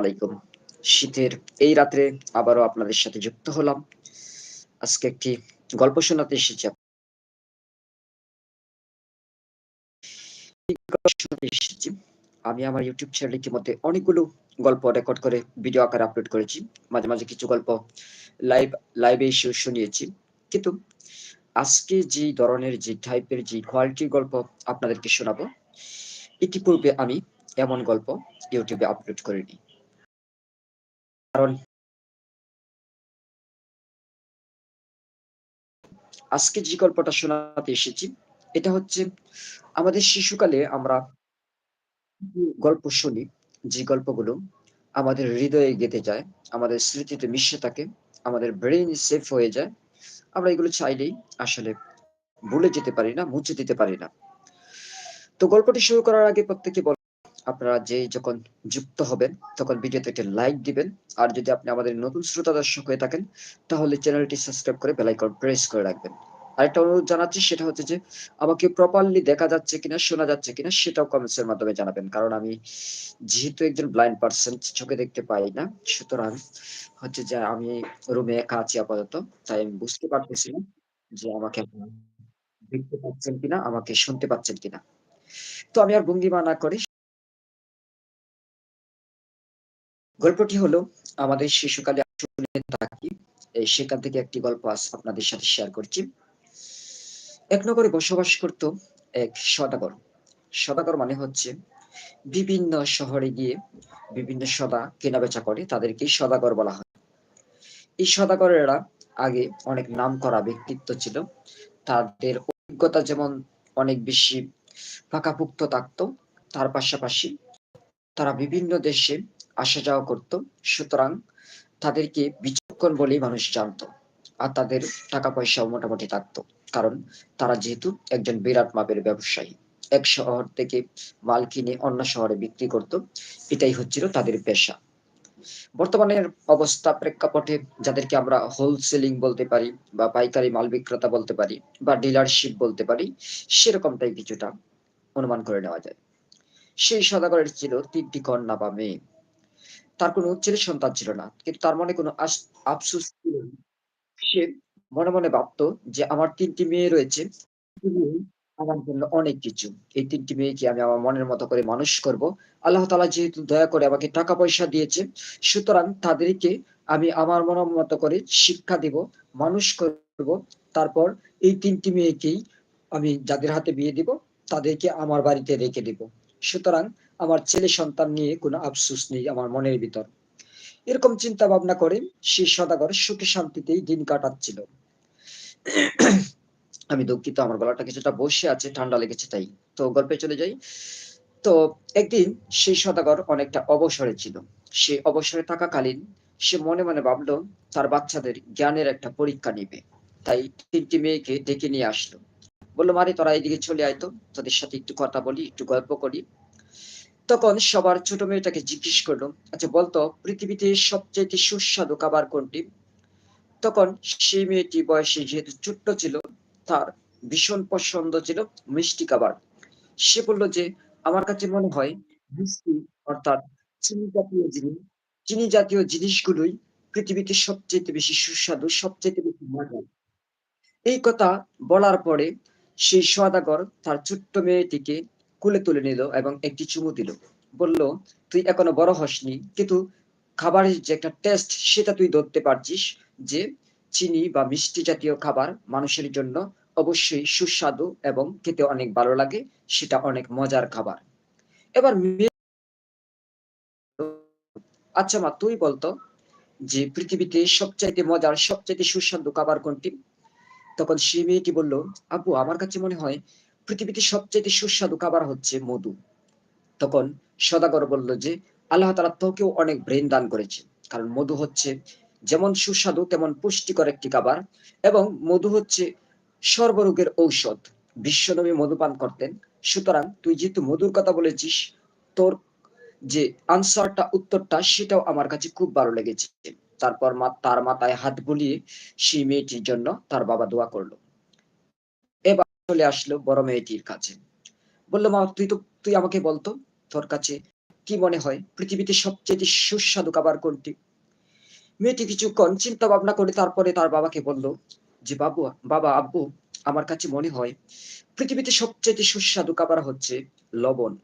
আলাইকুম। শীতের এই রাত্রে আবারও আপনাদের সাথে যুক্ত হলাম। আজকে একটি গল্প শোনাতে এসেছি। আমি আমার ইউটিউব চ্যানেলে ইতিমধ্যে অনেকগুলো গল্প রেকর্ড করে ভিডিও আকারে আপলোড করেছি। মাঝে, মাঝে কিছু গল্প লাইভ লাইভে এসেও শুনিয়েছি। কিন্তু আজকে যে ধরনের যে টাইপের যে কোয়ালিটির গল্প আপনাদেরকে শোনাবো, ইতিপূর্বে আমি এমন গল্প এ আপলোড করিনি। কারণ আজকে যে গল্পটা শোনাতে এসেছি, এটা হচ্ছে আমাদের শিশুকালে আমরা গল্প শুনি, যে গল্পগুলো আমাদের হৃদয়ে গেঁথে যায়, আমাদের স্মৃতিতে মিশে থাকে, আমাদের ব্রেইন সেফ হয়ে যায়। আমরা এগুলো চাইলেই আসলে ভুলে যেতে পারি না, মুছে দিতে পারি না। তো গল্পটি শুরু করার আগে প্রত্যেকে আপনারা যে যখন যুক্ত হবেন, তখন ভিডিওতে একটা লাইক দিবেন। আর যদি আপনি আমাদের নতুন শ্রোতা দর্শক হয়ে থাকেন, তাহলে চ্যানেলটি সাবস্ক্রাইব করে বেল আইকন প্রেস করে রাখবেন। আরেকটা অনুরোধ জানাচ্ছি সেটা হচ্ছে যে, আমাকে প্রপারলি দেখা যাচ্ছে কিনা, শোনা যাচ্ছে কিনা সেটাও কমেন্টস এর মাধ্যমে জানাবেন। কারণ আমি যেহেতু একজন ব্লাইন্ড পারসন, চোখে দেখতে পাই না। সুতরাং হচ্ছে যে আমি রুমে একা আছি আপাতত। তাই আমি বুঝতে পারতেছি না যে আমাকে দেখতে পাচ্ছেন কিনা, আমাকে শুনতে পাচ্ছেন কিনা। তো আমি আর ভঙ্গিমা না করে গল্পটি হলো আমাদের শিশুকালে শুনে থাকি। সেখান থেকে একটি গল্প আজ আপনাদের সাথে শেয়ার করছি। এক নগরে বসবাস করত এক সদাগর সদাগর মানে হচ্ছে বিভিন্ন শহরে গিয়ে বিভিন্ন সদা কেনাবেচা করে তাদেরকে সদাগর বলা হয়। এই সদাগরেরা আগে অনেক নামকরা ব্যক্তিত্ব ছিল। তাদের অভিজ্ঞতা যেমন অনেক বেশি পাকাপোক্ত থাকতো, তার পাশাপাশি তারা বিভিন্ন দেশে আসা যাওয়া করত। সুতরাং তাদেরকে বিচক্ষণ বলেই মানুষ জানত। আর তাদের টাকা পয়সাও মোটামুটি থাকতো। কারণ তারা যেহেতু একজন বিরাট মাপের ব্যবসায়ী। এক শহর থেকে মাল কিনে অন্য শহরে বিক্রি করত। এটাই হচ্ছিল তাদের পেশা। বর্তমানের অবস্থা প্রেক্ষাপটে যাদেরকে আমরা হোলসেলিং বলতে পারি বা পাইকারি মাল বিক্রেতা বলতে পারি বা ডিলারশিপ বলতে পারি, সেরকমটাই কিছুটা অনুমান করে নেওয়া যায়। সেই সদাগরের ছিল ৩ টি কন্যা বা মেয়ে। তার কোনো ছেলে সন্তান ছিল না। কিন্তু তার মনে কোনো আফসোস ছিল সে মনে, মনে ভাবত যে আমার ৩ টি মেয়ে রয়েছে। আমার জন্য অনেক কিছু। এই ৩ টি মেয়েকে আমি আমার মনের মতো করে মানুষ করব। আল্লাহ তাআলা যেহেতু দয়া করে আমাকে টাকা পয়সা দিয়েছে, সুতরাং তাদেরকে আমি আমার মনের মতো করে শিক্ষা দিব, মানুষ করব। তারপর এই তিনটি মেয়েকেই আমি যাদের হাতে বিয়ে দিব, তাদেরকে আমার বাড়িতে রেখে দিব। সুতরাং আমার ছেলে সন্তান নিয়ে কোনো আফসোস নেই আমার মনের ভিতর। এরকম চিন্তা ভাবনা করে সেই সওদাগর সুখে শান্তিতেই দিন কাটাচ্ছিল। আমি দুঃখিত আমার গলাটা কিছুটা বসে আছে, ঠান্ডা লেগেছে তাই। তো গল্পে চলে যাই। তো একদিন সেই সদাগর অনেকটা অবসরে ছিল। সে অবসরে থাকাকালীন সে মনে, মনে ভাবল তার বাচ্চাদের জ্ঞানের একটা পরীক্ষা নিবে। তাই তিনটি মেয়েকে ডেকে নিয়ে আসলো। বলল "মারে তোরা এইদিকে চলে আয় তো। তোদের সাথে একটু কথা বলি, একটু গল্প করি।" তখন সবার ছোট মেয়েটাকে জিজ্ঞেস করল, "আচ্ছা বলতো পৃথিবীতে সবচাইতে সুস্বাদু খাবার কোনটি?" তখন সেই মেয়েটি বয়সে যেহেতু ছোট্ট ছিল, তার ভীষণ পছন্দ ছিল মিষ্টি খাবার। সে বলল যে, "আমার কাছে মনে হয় মিষ্টি অর্থাৎ চিনি জাতীয় জিনিস চিনি জাতীয় জিনিসগুলোই পৃথিবীতে সবচাইতে বেশি সুস্বাদু, সবচাইতে বেশি মজার।" এই কথা বলার পরে সেই সওদাগর তার ছোট্ট মেয়েটিকে কোলে তুলে নিল এবং একটি চুমু দিল। বলল, "তুই এখনও বড় হসনি। কিন্তু খাবারের যে একটা টেস্ট সেটা তুই ধরতে পারছিস যে চিনি বা মিষ্টি জাতীয় খাবার মানুষের জন্য অবশ্যই সুস্বাদু এবং খেতে অনেক ভালো লাগে। সেটা অনেক মজার খাবার।" এবার "আচ্ছা মা তুই বলতো যে পৃথিবীতে সবচাইতে মজার, সবচাইতে সুস্বাদু খাবার কোনটি?" তখন সেই মেয়েটি বলল, "আব্বু আমার কাছে মনে হয় পৃথিবীতে সবচাইতে সুস্বাদু খাবার হচ্ছে মধু।" তখন সওদাগর বলল যে, "আল্লাহ তাআলা তোকেও অনেক ব্রেইন দান করেছে। কারণ মধু হচ্ছে যেমন সুস্বাদু তেমন পুষ্টিকর একটি খাবার এবং মধু হচ্ছে সর্বরোগের ঔষধ। বিশ্বনবী মধু পান করতেন। সুতরাং তুই যেহেতু মধুর কথা বলেছিস, তোর যে আনসারটা উত্তরটা সেটাও আমার কাছে খুব ভালো লেগেছে।" তারপর মা তার মাথায় হাত বুলিয়ে সেই মেয়েটির জন্য তার বাবা দোয়া করল। চলে আসলো বড় মেয়েটির কাছে। বলল, "মা তুই তো তুই আমাকে বলতো তোর কাছে কি মনে হয়? পৃথিবীতে সবচেয়ে সুস্বাদু খাবার কোনটি? মেয়েটি কিছুক্ষণ চিন্তা ভাবনা করে তারপরে তার বাবাকে বলল যে বাবু বাবা আব্বু আমার কাছে মনে হয় পৃথিবীতে সবচেয়ে সুস্বাদু খাবার হচ্ছে লবণ।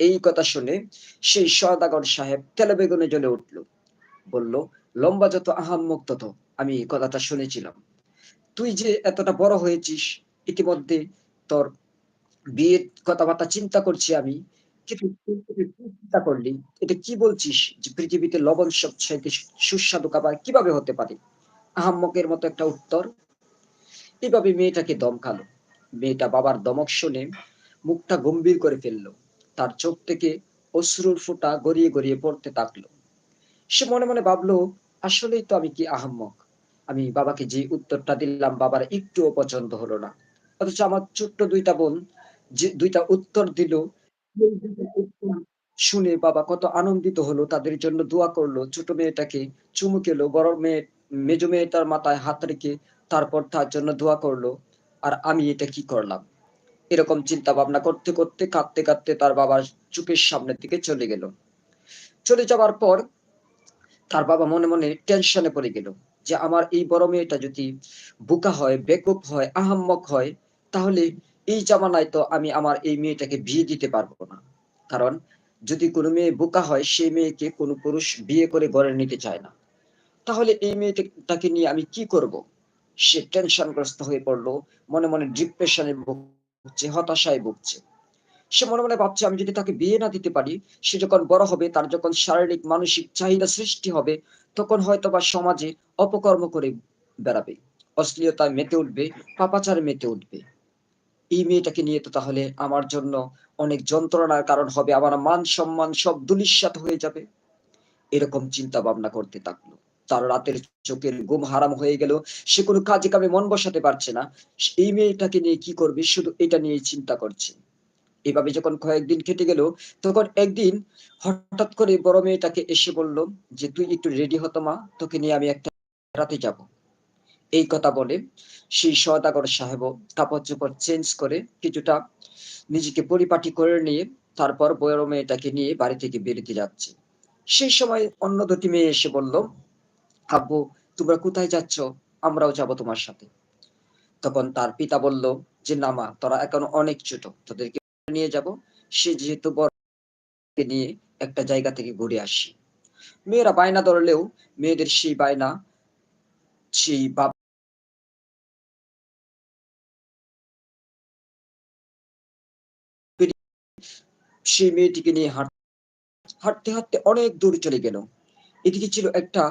এই কথা শুনে সেই সদাগর সাহেব তেলে বেগুনে জ্বলে উঠল। বলল লম্বা যত আহাম্মক তত। আমি কথাটা শুনেছিলাম। তুই যে এতটা বড় হয়েছিস ইতিমধ্যে তোর বিয়ের কথাবার্তা চিন্তা করছি আমি চিন্তা করলি, এটা কি বলছিস যে পৃথিবীতে লবণ সবচাইতে সুস্বাদু খাবার কীভাবে হতে পারে? আহাম্মকের মতো একটা উত্তর, এভাবে মেয়েটাকে দমকালো। মেয়েটা বাবার দমক শুনে মুখটা গম্ভীর করে ফেলল। তার চোখ থেকে অশ্রুর ফোঁটা গড়িয়ে গড়িয়ে পড়তে থাকল। সে মনে মনে ভাবলো, আসলেই তো আমি কি আহাম্মক? আমি বাবাকে যে উত্তরটা দিলাম, বাবার একটুও পছন্দ হলো না। অথচ আমার ছোট্ট দুইটা বোন যে দুইটা উত্তর দিল শুনে বাবা কত আনন্দিত হলো, তাদের জন্য দোয়া করল। ছোট মেয়েটাকে চুমু খেলো, বড় মেয়ে, মেজ মেয়েটার মাথায় হাত রেখে তারপর তার জন্য দোয়া করল, আর আমি এটা কি করলাম? এরকম চিন্তা ভাবনা করতে করতে, কাঁদতে কাঁদতে তার বাবার চুপের সামনের দিকে চলে গেল। চলে যাওয়ার পর তার বাবা মনে মনে টেনশনে পড়ে গেল যে, আমার এই বড় মেয়েটা যদি বুকা হয়, বেকুব হয়, আহাম্মক হয় তাহলে এই জামানায় তো আমি আমার এই মেয়েটাকে বিয়ে দিতে পারব না। কারণ যদি কোনো মেয়ে বোকা হয় সেই মেয়েকে কোনো পুরুষ বিয়ে করে গড়ে নিতে চায় না। তাহলে এই মেয়েটাকে নিয়ে আমি কি করব? সে টেনশনগ্রস্ত হয়ে পড়ল, মনে মনে ডিপ্রেশনে ভুগছে, হতাশায় ভুগছে। সে মনে মনে ভাবছে, আমি যদি তাকে বিয়ে না দিতে পারি, সে যখন বড় হবে, তার যখন শারীরিক, মানসিক চাহিদা সৃষ্টি হবে, তখন হয়তো বা সমাজে অপকর্ম করে বেড়াবে। অশ্লীলতায় মেতে উঠবে, পাপাচারে মেতে উঠবে। এই মেয়েটাকে নিয়ে তো তাহলে আমার জন্য অনেক যন্ত্রণার কারণ হবে। আমার মান সম্মান সব দুলিশ্বাত হয়ে যাবে। এরকম চিন্তা ভাবনা করতে থাকল। তার রাতের চোখের ঘুম হারাম হয়ে গেল। সে কোনো কাজে কামে মন বসাতে পারছে না। এই মেয়েটাকে নিয়ে কি করবে? শুধু এটা নিয়ে চিন্তা করছে। এভাবে যখন কয়েকদিন কেটে গেল, তখন একদিন হঠাৎ করে বড় মেয়েটাকে এসে বলল যে, তুই একটু রেডি হতো মা, তোকে নিয়ে আমি একটা রাতে যাব। এই কথা বলে, সেই সদাগর সাহেব কাপড় চোপড় চেঞ্জ করে কিছুটা নিজেকে পরিপাটি করে নিয়ে তারপর বড় মেয়েটাকে নিয়ে বাড়ি থেকে বেরোতে যাচ্ছে। সেই সময় অন্য দুটি মেয়ে এসে বলল, আব্বু, তোমরা কোথায় যাচ্ছ? আমরাও যাব তোমার সাথে। তখন তার পিতা বলল, যে না মা, তোরা এখন অনেক ছোট, তোদেরকে নিয়ে যাব। সে যেহেতু বড় নিয়ে একটা জায়গা থেকে ঘুরে আসি। মেয়েরা বায়না ধরলেও, মেয়েদের সেই বায়না, সেই বাপ সেই মেয়েটিকে নিয়ে হাঁট, হাঁটতে হাঁটতে অনেক দূর চলে গেল। এদিকে ছিল একটা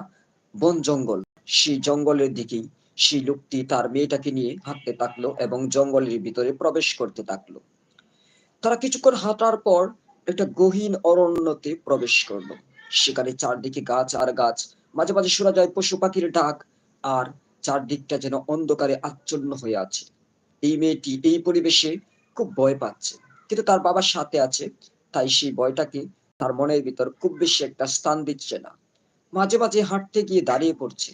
বন জঙ্গল। সেই জঙ্গলের দিকেই সেই লোকটি তার মেয়েটাকে নিয়ে হাঁটতে থাকল এবং জঙ্গলের ভিতরে প্রবেশ করতে থাকল। তারা কিছুক্ষণ হাঁটার পর একটা গহীন অরণ্যতে প্রবেশ করল। সেখানে চারদিকে গাছ আর গাছ, মাঝে মাঝে শোনা যায় পশু পাখির ডাক আর চারদিকটা যেন অন্ধকারে আচ্ছন্ন হয়ে আছে। এই মেয়েটি এই পরিবেশে খুব ভয় পাচ্ছে। কিন্তু তার বাবার সাথে আছে, তাই সেই ভয়টাকে তার মনের ভিতর খুব বেশি একটা স্থান দিচ্ছে না। মাঝে মাঝে হাঁটতে গিয়ে দাঁড়িয়ে পড়ছে।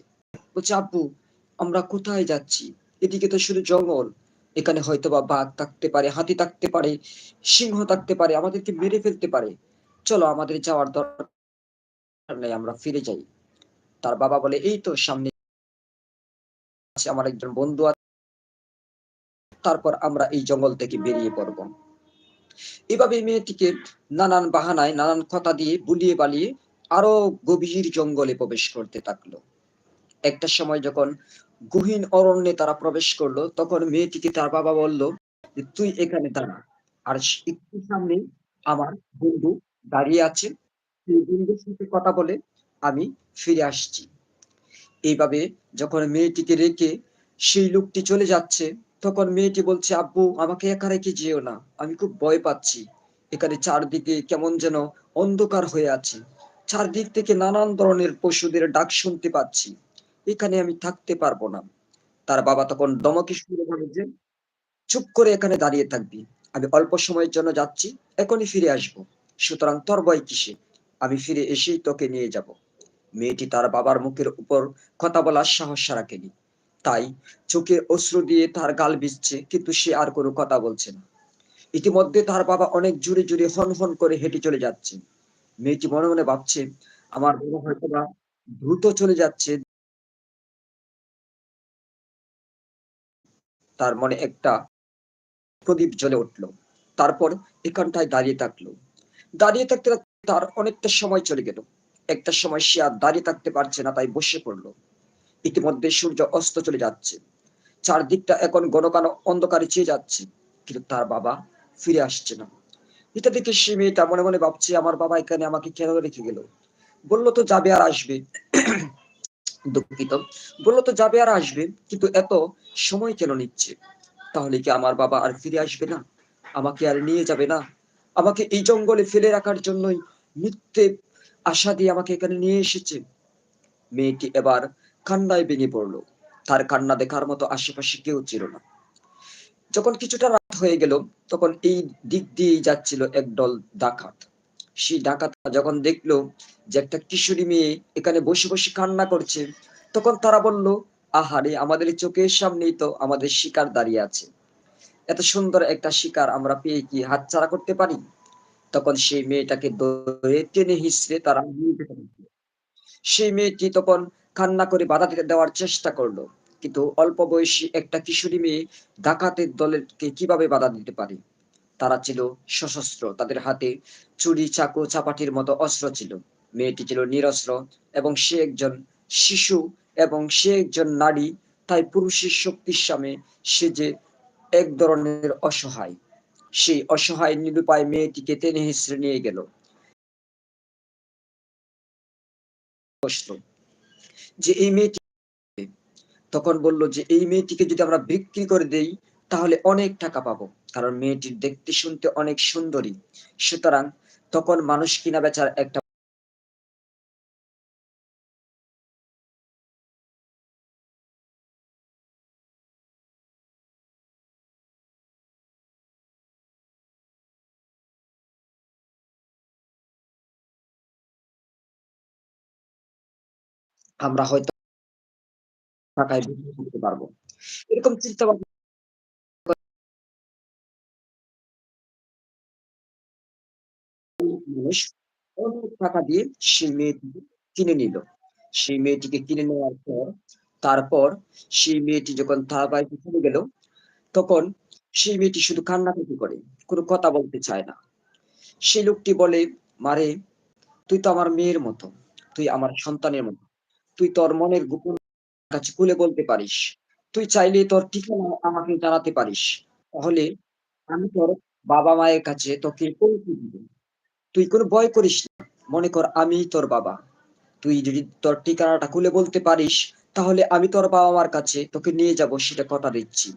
বলছে, আব্বু, আমরা কোথায় যাচ্ছি? এদিকে তো শুধু জঙ্গল। এখানে হয়তো বা বাঘ থাকতে পারে, হাতি থাকতে পারে, সিংহ থাকতে পারে, আমাদেরকে মেরে ফেলতে পারে। চলো, আমাদের যাওয়ার দরকার নেই, আমরা ফিরে যাই। তার বাবা বলে, এই তো, সামনে আমার একজন বন্ধু আছে। তারপর আমরা এই জঙ্গল থেকে বেরিয়ে পড়ব। এভাবে মেয়েটিকে নানান বাহানায়, নানান কথা দিয়ে বুলিয়ে বালিয়ে আরও গভীর জঙ্গলে প্রবেশ করতে থাকল। একটা সময় যখন গহীন অরণ্যে তারা প্রবেশ করল, তখন মেয়েটিকে তার বাবা বলল, যে, তুই এখানে দাঁড়া। আর একটু সামনে আমার বন্ধু দাঁড়িয়ে আছে। সেই বন্ধুর সাথে কথা বলে আমি ফিরে আসছি। এইভাবে যখন মেয়েটিকে রেখে সেই লোকটি চলে যাচ্ছে তখন মেয়েটি বলছে, আব্বু, আমাকে একা রেখে যেও না। আমি খুব ভয় পাচ্ছি। এখানে চারদিকে কেমন যেন অন্ধকার হয়ে আছে। চারদিক থেকে নানান ধরনের পশুদের ডাক শুনতে পাচ্ছি। এখানে আমি থাকতে পারব না। তার বাবা তখন দমকে শুরু করে যে, চুপ করে এখানে দাঁড়িয়ে থাকবি। আমি অল্প সময়ের জন্য যাচ্ছি। এখনই ফিরে আসব। সুতরাং তোর ভয় কিসে? আমি ফিরে এসেই তোকে নিয়ে যাব। মেয়েটি তার বাবার মুখের উপর কথা বলার সাহস রাখেনি। তাই চোখে অশ্রু দিয়ে তার গাল বিচ্ছে কিন্তু সে আর কোনো কথা বলছে না ইতিমধ্যে তার বাবা অনেক জুড়ে জুড়ে হন হন করে হেঁটে চলে যাচ্ছে মেয়েটি মনে, মনে ভাবছে আমার বাবা হয়তোবা দ্রুত চলে যাচ্ছে। তার মনে একটা প্রদীপ জ্বলে উঠল। তারপর এখানটায় দাঁড়িয়ে থাকল। দাঁড়িয়ে থাকতে তার অনেকটা সময় চলে গেল। একটা সময় সে আর দাঁড়িয়ে থাকতে পারছে না তাই বসে পড়ল। ইতিমধ্যে সূর্য অস্ত চলে যাচ্ছে। চারদিকটা এখন ঘন অন্ধকারে চেয়ে যাচ্ছে। কিন্তু তার বাবা ফিরে আসছে না। এটা দেখে সে মেয়েটা মনে, মনে ভাবছে আমার বাবা এখানে আমাকে কেন রেখে গেল? বলল তো যাবে আর আসবে। দুঃখিত। বলল তো যাবে আর আসবে। কিন্তু এত সময় কেন নিচ্ছে? তাহলে কি আমার বাবা আর ফিরে আসবে না? আমাকে আর নিয়ে যাবে না? আমাকে এই জঙ্গলে ফেলে রাখার জন্যই মিথ্যে আশা দিয়ে আমাকে এখানে নিয়ে এসেছে। মেয়েটি এবার কান্নায় ভেঙে পড়ল। তার কান্না দেখার মতো আশেপাশে কেউ ছিল না। যখন কিছুটা রাত হয়ে গেল তখন এই দিক দিয়েই যাচ্ছিল একদল ডাকাত। সেই ডাকাতরা যখন দেখল যে একটা কিশোরী মেয়ে এখানে বসে, বসে কান্না করছে, তখন তারা বলল, "আহারে! আমাদের চোখের সামনেই তো আমাদের শিকার দাঁড়িয়ে আছে। এত সুন্দর একটা শিকার আমরা পেয়ে কি হাতছাড়া করতে পারি?" তখন সেই মেয়েটাকে ধরে টেনে হিঁচড়ে তারা সেই মেয়েটি তখন কান্না করে বাধা দিতে দেওয়ার চেষ্টা করল। কিন্তু অল্প বয়সী একটা কিশোরী মেয়ে ডাকাতের দলেরকে কীভাবে বাধা দিতে পারে? তারা ছিল সশস্ত্র। তাদের হাতে চুরি চাকু, চাপাটির মতো অস্ত্র ছিল। মেয়েটি ছিল নিরস্ত্র এবং সে একজন শিশু এবং সে একজন নারী। তাই পুরুষের শক্তির সামনে সে যে এক ধরনের অসহায়। সেই অসহায় নিরুপায় মেয়েটিকে টেনে হিঁচড়ে নিয়ে গেল। যে এই মেয়েটি তখন বলল যে এই মেয়েটিকে যদি আমরা বিক্রি করে দেই, তাহলে অনেক টাকা পাবো। কারণ মেয়েটির দেখতে শুনতে অনেক সুন্দরী। সুতরাং তখন মানুষ কিনা বেচার একটা আমরা হয়তো করতে পারব। এরকম চিন্তা ভাবনা মানুষ অনেক টাকা দিয়ে সেই কিনে নিল। সেই মেয়েটিকে কিনে নেওয়ার পর তারপর সেই মেয়েটি যখন তার বাড়িতে চলে গেল, তখন সেই মেয়েটি শুধু কান্নাকাটি করে। কোন কথা বলতে চায় না। সেই লোকটি বলে, "মারে তুই তো আমার মেয়ের মতো। তুই আমার সন্তানের মতো। তুই তোর মনের গোপন কাছে খুলে বলতে পারিস। তুই চাইলে তোর ঠিকানা আমাকে জানাতে পারিস। তাহলে আমি তোর বাবা-মায়ের কাছে তোকে পৌঁছে দিব। তুই কোনো ভয় করিস না। মনে কর আমিই তোর বাবা। তুই যদি তোর ঠিকানাটা খুলে বলতে পারিস, তাহলে আমি তোর বাবা-মার কাছে তোকে নিয়ে যাব সেটা কথা দিচ্ছি।"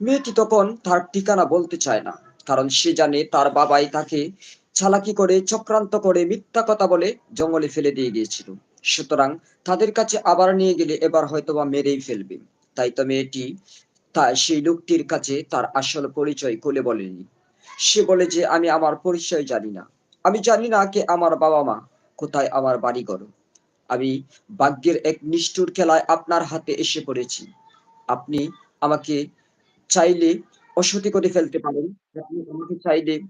মেয়েটি তখন তার ঠিকানা বলতে চায় না। কারণ সে জানে তার বাবাই তাকে চালাকি করে, চক্রান্ত করে, মিথ্যা কথা বলে জঙ্গলে ফেলে দিয়ে গিয়েছিল। সুতরাং তাদের কাছে আবার নিয়ে গেলে এবার হয়তোবা মেরেই ফেলবে। তাই তো মেয়েটি তা সেই লোকটির কাছে তার আসল পরিচয় খুলে বলেনি। সে বলে যে, "আমি আমার পরিচয় জানি না। আমি জানি না কে আমার বাবা-মা, কোথায় আমার বাড়িঘর। আমি ভাগ্যের এক নিষ্ঠুর খেলায় আপনার হাতে এসে পড়েছি। আপনি আমাকে চাইলে অসতি করে ফেলতে পারেন। আপনি আমাকে চাইলে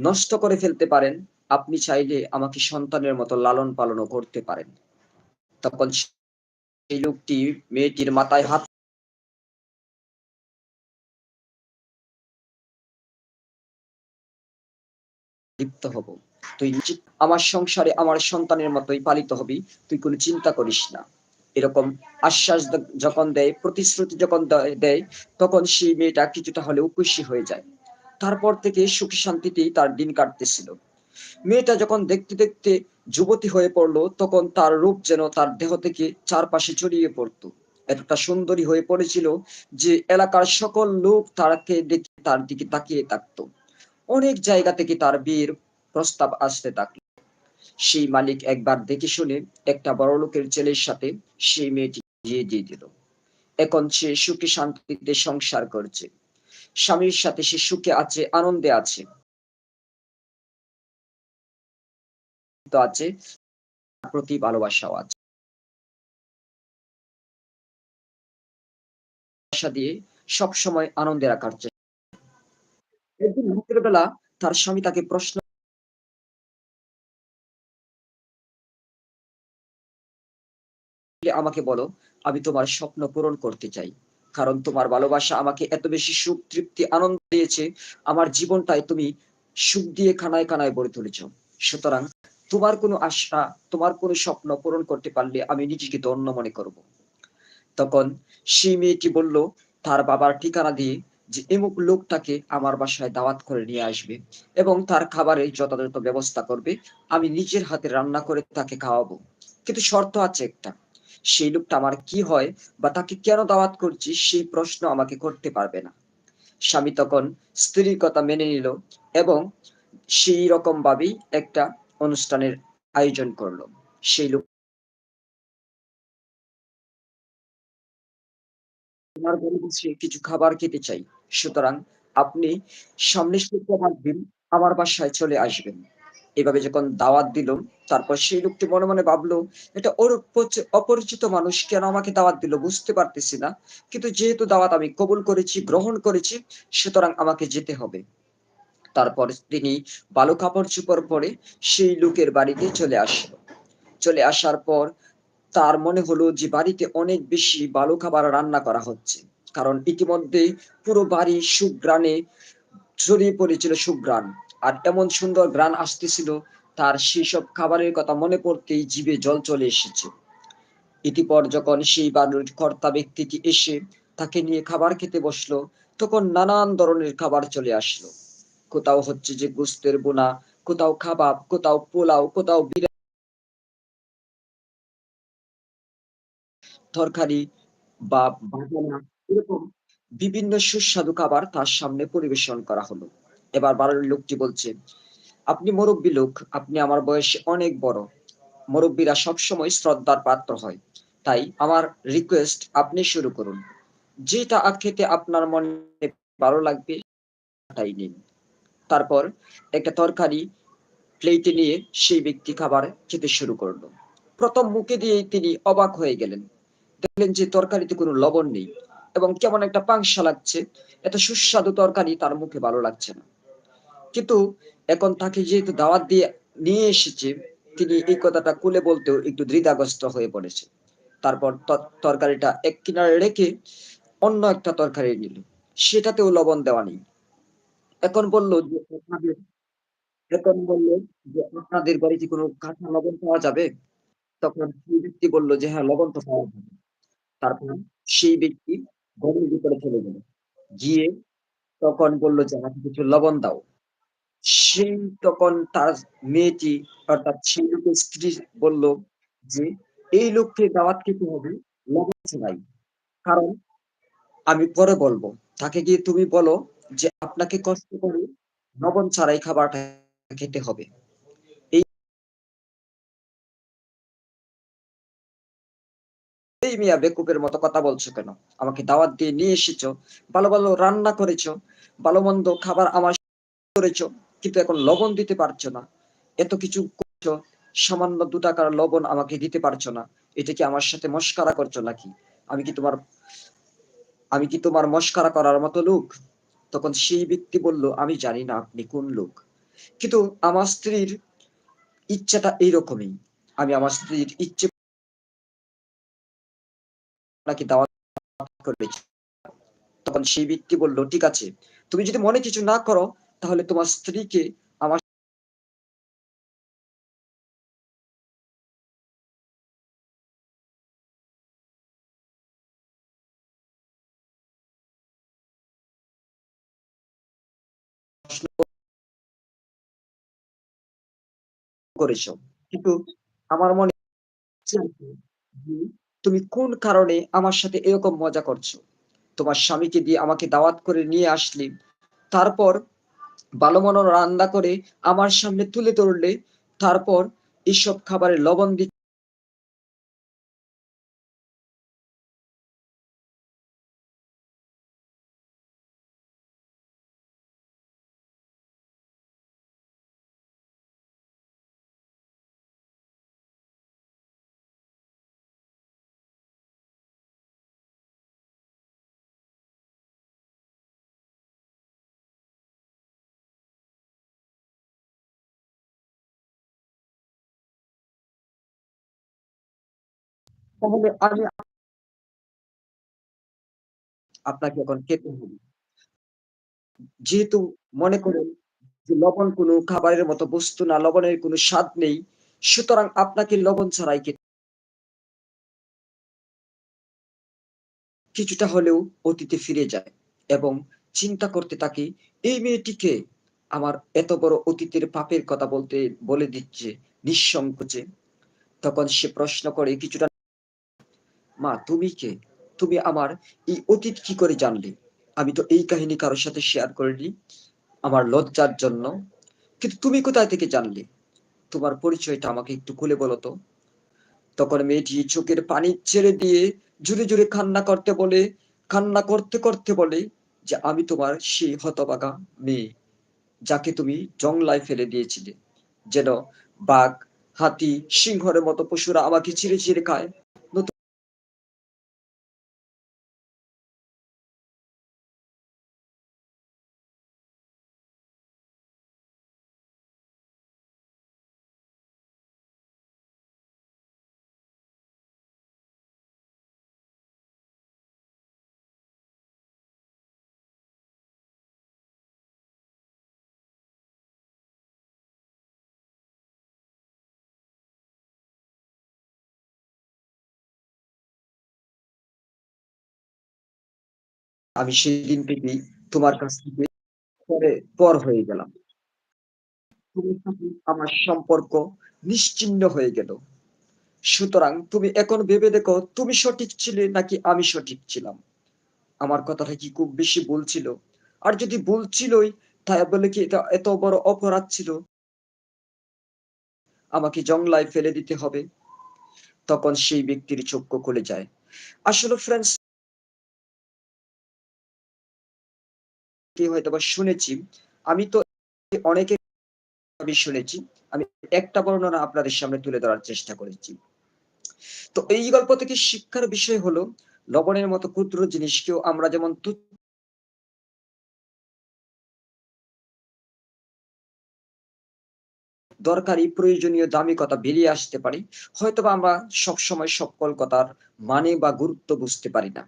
নষ্ট করে ফেলতে পারেন। আপনি চাইলে আমাকে সন্তানের মতো লালন-পালনও করতে পারেন।" তখন সেই লোকটি মেয়েটির মাথায় হাত লিপ্ত হব। তুই আমার সংসারে আমার সন্তানের মতোই পালিত হবি। তুই কোনো চিন্তা করিস না। এরকম আশ্বাস যখন দেয়, প্রতিশ্রুতি যখন দয় দেয়, তখন সেই মেয়েটা কিছুটা হলেও খুশি হয়ে যায়। তারপর থেকে সুখী শান্তিতেই তার দিন কাটতেছিল। মেয়েটা যখন দেখতে, দেখতে যুবতী হয়ে পড়ল, তখন তার রূপ যেন তার দেহ থেকে চারপাশে ছড়িয়ে পড়ত। এতটা সুন্দরী হয়ে পড়েছিল যে এলাকার সকল লোক তাকে দেখে তার দিকে তাকিয়ে থাকত। অনেক জায়গা থেকে তার বিয়ের প্রস্তাব আসতে থাকল। সেই মালিক একবার দেখে শুনে একটা বড়লোকের ছেলের সাথে সেই মেয়েটি বিয়ে দিয়ে দিল। এখন সে সুখে শান্তিতে সংসার করছে। স্বামীর সাথে সে সুখে আছে, আনন্দে আছে। আছে। প্রতি ভালোবাসাও আছে। ভালোবাসা দিয়ে সবসময় আনন্দে রাখার চেষ্টা বেলা তার স্বামী তাকে প্রশ্ন আমাকে বলো, আমি তোমার স্বপ্ন পূরণ করতে চাই। কারণ তোমার ভালোবাসা আমাকে এত বেশি সুখ, তৃপ্তি, আনন্দ দিয়েছে। আমার জীবনটাই তুমি সুখ দিয়ে খানায় খানায় গড়ে তুলেছ। সুতরাং তোমার কোনো আশা, তোমার কোনো স্বপ্ন পূরণ করতে পারলে আমি নিজেকে ধন্য মনে করব। তখন সেই মেয়েটি বলল তার বাবার ঠিকানা দিয়ে যে এমুক লোকটাকে আমার বাসায় দাওয়াত করে নিয়ে আসবে এবং তার খাবারের যথাযথ ব্যবস্থা করবে। আমি নিজের হাতে রান্না করে তাকে খাওয়াবো। কিন্তু শর্ত আছে একটা। সেই লোকটা আমার কি হয় বা তাকে কেন দাওয়াত করছি সেই প্রশ্ন আমাকে করতে পারবে না। স্বামী তখন স্ত্রীর কথা মেনে নিল এবং সেই রকম ভাবেই একটা অনুষ্ঠানের আয়োজন করল। সেই লোক কিছু খাবার খেতে চাই। সুতরাং আপনি সামনের শুক্রবার দিন আমার বাসায় চলে আসবেন। এভাবে যখন দাওয়াত দিল, তারপর সেই লোকটি মনে, মনে ভাবলো এটা ওর অপরিচিত মানুষ কেন আমাকে দাওয়াত দিল বুঝতে পারতেছি না। কিন্তু যেহেতু দাওয়াত আমি কবুল করেছি, গ্রহণ করেছি, সুতরাং আমাকে যেতে হবে। তারপর তিনি ভালো কাপড়-চোপড় পরে সেই লোকের বাড়িতে চলে আসলো। চলে আসার পর তার মনে হলো যে বাড়িতে অনেক বেশি ভালো খাবার রান্না করা হচ্ছে। কারণ ইতিমধ্যে পুরো বাড়ি সুঘ্রাণে ছড়িয়ে পড়েছিল সুঘ্রাণ। আর এমন সুন্দর ঘ্রাণ আসতেছিল তার সেসব খাবারের কথা মনে পড়তেই জীবে জল চলে এসেছে। ইতিপর যখন সেই বাড়ির কর্তা ব্যক্তিটি এসে তাকে নিয়ে খাবার খেতে বসল, তখন নানান ধরনের খাবার চলে আসলো। কোথাও হচ্ছে যে গোস্তের বোনা, কোথাও কাবাব, কোথাও পোলাও, কোথাও তরকারি বা ভাজানা এরকম বিভিন্ন সুস্বাদু খাবার তার সামনে পরিবেশন করা হলো। এবার বাড়ির লোকটি বলছে, "আপনি মুরুব্বি লোক, আপনি আমার বয়সে অনেক বড়। মুরুব্বিরা সবসময় শ্রদ্ধার পাত্র হয়। তাই আমার রিকোয়েস্ট আপনি শুরু করুন। যেটা খেতে আপনার মনে ভালো লাগবে সেটাই নিন।" তারপর একটা তরকারি প্লেটে নিয়ে সেই ব্যক্তি খাবার খেতে শুরু করল। ১ম মুখে দিয়েই তিনি অবাক হয়ে গেলেন। দেখলেন যে তরকারিতে কোনো লবণ নেই এবং কেমন একটা পাংশা লাগছে। এত সুস্বাদু তরকারি তার মুখে ভালো লাগছে না। কিন্তু এখন তাকে যেহেতু দাওয়াত দিয়ে নিয়ে এসেছে, তিনি এই কথাটা খুলে বলতেও একটু দ্বিধাগ্রস্ত হয়ে পড়েছে। তারপর তরকারিটা এক কিনারে রেখে অন্য একটা তরকারি নিল। সেটাতেও লবণ দেওয়া নেই। এখন বলল যে, "আপনাদের" এখন বলল যে, "আপনাদের বাড়িতে কোনো কাঁচা লবণ পাওয়া যাবে?" তখন সেই ব্যক্তি বলল যে, "হ্যাঁ, লবণ তো পাওয়া যাবে।" তারপর সেই ব্যক্তি ঘরের ভিতরে চলে গেল। গিয়ে তখন বলল যে, "আমাকে কিছু লবণ দাও।" সেই তখন তার মেয়েটি অর্থাৎ সেই লোকের স্ত্রী বলল যে, "এই লোককে দাওয়াত খেতে হবে লবণ ছাড়াই। কারণ আমি পরে বলব তাকে গিয়ে তুমি বলো যে আপনাকে কষ্ট করে লবণ ছাড়াই খাবারটা খেতে হবে।" এই "এই মিয়া মতো কথা বলছো কেন? আমাকে দাওয়াত দিয়ে নিয়ে এসেছ, ভালো, ভালো রান্না করেছ, ভালো-মন্দ খাবার আমার করেছ, কিন্তু এখন লবণ দিতে পারছ না। এত কিছু করছ, সামান্য ৳২ র লবণ আমাকে দিতে পারছ না। এটা কি আমার সাথে মশকরা করছ নাকি? আমি কি তোমার আমি কি তোমার মশকরা করার মতো লোক?" তখন সেই ব্যক্তি বলল, "আমি জানি না আপনি কোন লোক। কিন্তু আমার স্ত্রীর ইচ্ছাটা এইরকমই। আমি আমার স্ত্রীর ইচ্ছে" নাকি দাওয়াত করেছি।" তখন সেই ব্যক্তি বলল, "ঠিক আছে। তুমি যদি মনে কিছু না করো তাহলে তোমার স্ত্রীকে করেছ। কিন্তু আমার মনে তুমি কোন কারণে আমার সাথে এরকম মজা করছ? তোমার স্বামীকে দিয়ে আমাকে দাওয়াত করে নিয়ে আসলে, তারপর ভালো মনো রান্না করে আমার সামনে তুলে ধরলে, তারপর এসব খাবারে লবণ দি তাহলে আমি আপনাকে এখন খেতে হবে। যেহেতু মনে করেন যে লবণ কোনো খাবারের মতো বস্তু না, লবণের কোনো স্বাদ নেই। সুতরাং আপনাকে লবণ ছাড়াই খেতে কিছুটা হলেও অতীতে ফিরে যায় এবং চিন্তা করতে থাকি, এই মেয়েটিকে আমার এত বড় অতীতের পাপের কথা বলতে বলে দিচ্ছে নিঃসংকোচে। তখন সে প্রশ্ন করে কিছুটা মা তুমি কে? তুমি আমার এই অতীত কি করে জানলে? আমি তো এই কাহিনী কারোর সাথে শেয়ার করিনি। আমার লজ্জার জন্য। কিন্তু তুমি কোথায় থেকে জানলে? তোমার পরিচয়টা আমাকে একটু খুলে বলো তো। তখন মেয়েটি চোখের পানি ছেড়ে দিয়ে জুড়ে জুড়ে কান্না করতে বলে কান্না করতে, করতে বলে যে, "আমি তোমার সেই হতবাগা মেয়ে, যাকে তুমি জংলায় ফেলে দিয়েছিলে। যেন বাঘ, হাতি, সিংহের মতো পশুরা আমাকে চিরে, চিরে খায়। আমি সেদিন থেকেই তোমার কাছ থেকে পরে পর হয়ে গেলাম। তোমার সাথে আমার সম্পর্ক নিশ্চিহ্ন হয়ে গেল। সুতরাং তুমি এখন ভেবে দেখো, তুমি সঠিক ছিলে নাকি আমি সঠিক ছিলাম। আমার কথাটা কি খুব বেশি ভুল ছিল? আর যদি ভুল তাই বলে কি এটা এত বড় অপরাধ ছিল? আমাকে জংলায় ফেলে দিতে হবে? তখন সেই ব্যক্তির চক্ষু খুলে যায়। আসলে ফ্রেন্ডস কে হয়তোবা শুনেছি। আমি তো অনেকের আমি শুনেছি। আমি একটা বর্ণনা আপনাদের সামনে তুলে ধরার চেষ্টা করেছি। তো এই গল্প থেকে শিক্ষার বিষয় হলো, লবণের মতো ক্ষুদ্র জিনিসকেও আমরা যেমন দরকারি, প্রয়োজনীয়, দামি কথা বেরিয়ে আসতে পারি। হয়তোবা আমরা সবসময় সকল কথার মানে বা গুরুত্ব বুঝতে পারি না।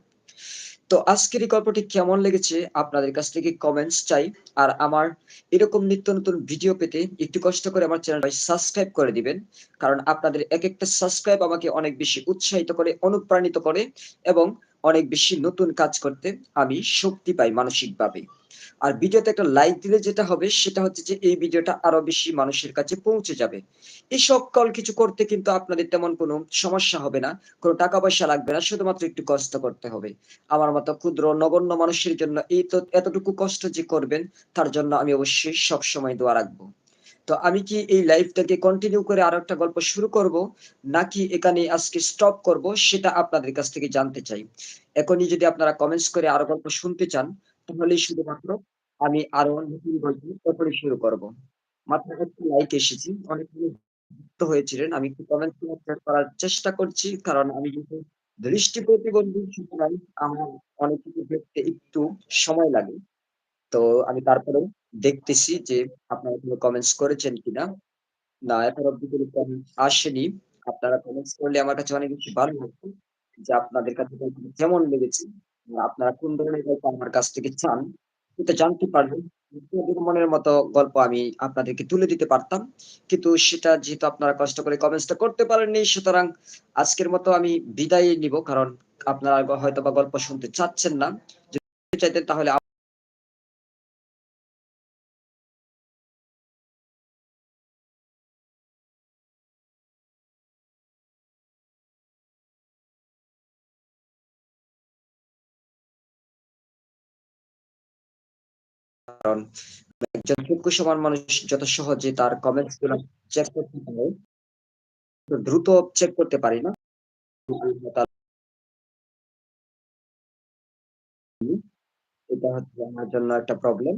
তো আজকের এই গল্পটি কেমন লেগেছে আপনাদের কাছ থেকে কমেন্টস চাই। আর আমার এরকম নিত্য নতুন ভিডিও পেতে একটু কষ্ট করে আমার চ্যানেলটা সাবস্ক্রাইব করে দিবেন। কারণ আপনাদের এক একটা সাবস্ক্রাইব আমাকে অনেক বেশি উৎসাহিত করে, অনুপ্রাণিত করে এবং অনেক বেশি নতুন কাজ করতে আমি শক্তি পাই মানসিকভাবে। আর ভিডিওতে একটা লাইক দিলে যেটা হবে সেটা হচ্ছে যে এই ভিডিওটা আরও বেশি মানুষের কাছে পৌঁছে যাবে। এই সকল কিছু করতে কিন্তু আপনাদের তেমন কোনো সমস্যা হবে না। কোনো টাকা পয়সা লাগবে না। শুধুমাত্র একটু কষ্ট করতে হবে। আমার মতো ক্ষুদ্র নগণ্য মানুষের জন্য এই তো এতটুকু কষ্ট যে করবেন তার জন্য আমি অবশ্যই সবসময় দোয়া রাখব। তো আমি কি এই লাইভটাকে কন্টিনিউ করে আরও একটা গল্প শুরু করব? নাকি এখানে আজকে স্টপ করব? সেটা আপনাদের কাছ থেকে জানতে চাই। এখনই যদি আপনারা কমেন্টস করে আরও গল্প শুনতে চান, তাহলেই শুধুমাত্র আমি আরও নতুন গল্প এখনই শুরু করব। মাত্র একটি লাইক এসেছে। অনেকগুলো যুক্ত হয়েছিলেন। আমি একটু কমেন্ট করে করার চেষ্টা করছি। কারণ আমি কিন্তু দৃষ্টি প্রতিবন্ধী, সুতরাং আমার অনেক কিছু দেখতে একটু সময় লাগে। তো আমি তারপরে দেখতেছি যে আপনারা কোন কমেন্টস করেছেন কিনা। না, এখন অব্দি কোন কমেন্টস আসেনি। আপনারা কমেন্টস করলে আমার কাছে অনেক বেশি ভালো লাগতো। যে আপনাদের কাছে কেমন লেগেছে? আপনারা কোন ধরনের গল্প আমার কাছ থেকে চান, এটা জানতে পারবেন। মনের মতো গল্প আমি আপনাদেরকে তুলে দিতে পারতাম। কিন্তু সেটা যেহেতু আপনারা কষ্ট করে কমেন্টসটা করতে পারেননি, সুতরাং আজকের মতো আমি বিদায় নিব কারণ আপনারা হয়তো বা গল্প শুনতে চাচ্ছেন না। যদি চাইতেন তাহলে কারণ একজন চক্ষু সমান মানুষ যত সহজে তার কমেন্টসগুলা চেক করতে পারে, দ্রুত চেক করতে পারি না। এটা হচ্ছে আমার জন্য একটা প্রবলেম।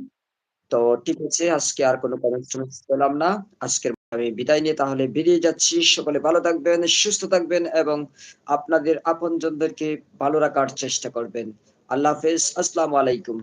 তো ঠিক আছে আজকে আর কোন কমেন্টস-টমেন্টস পেলাম না। আজকের আমি বিদায় নিয়ে তাহলে বেরিয়ে যাচ্ছি। সকলে ভালো থাকবেন, সুস্থ থাকবেন এবং আপনাদের আপনজনদেরকে ভালো রাখার চেষ্টা করবেন। আল্লাহ হাফেজ। আসসালামু আলাইকুম।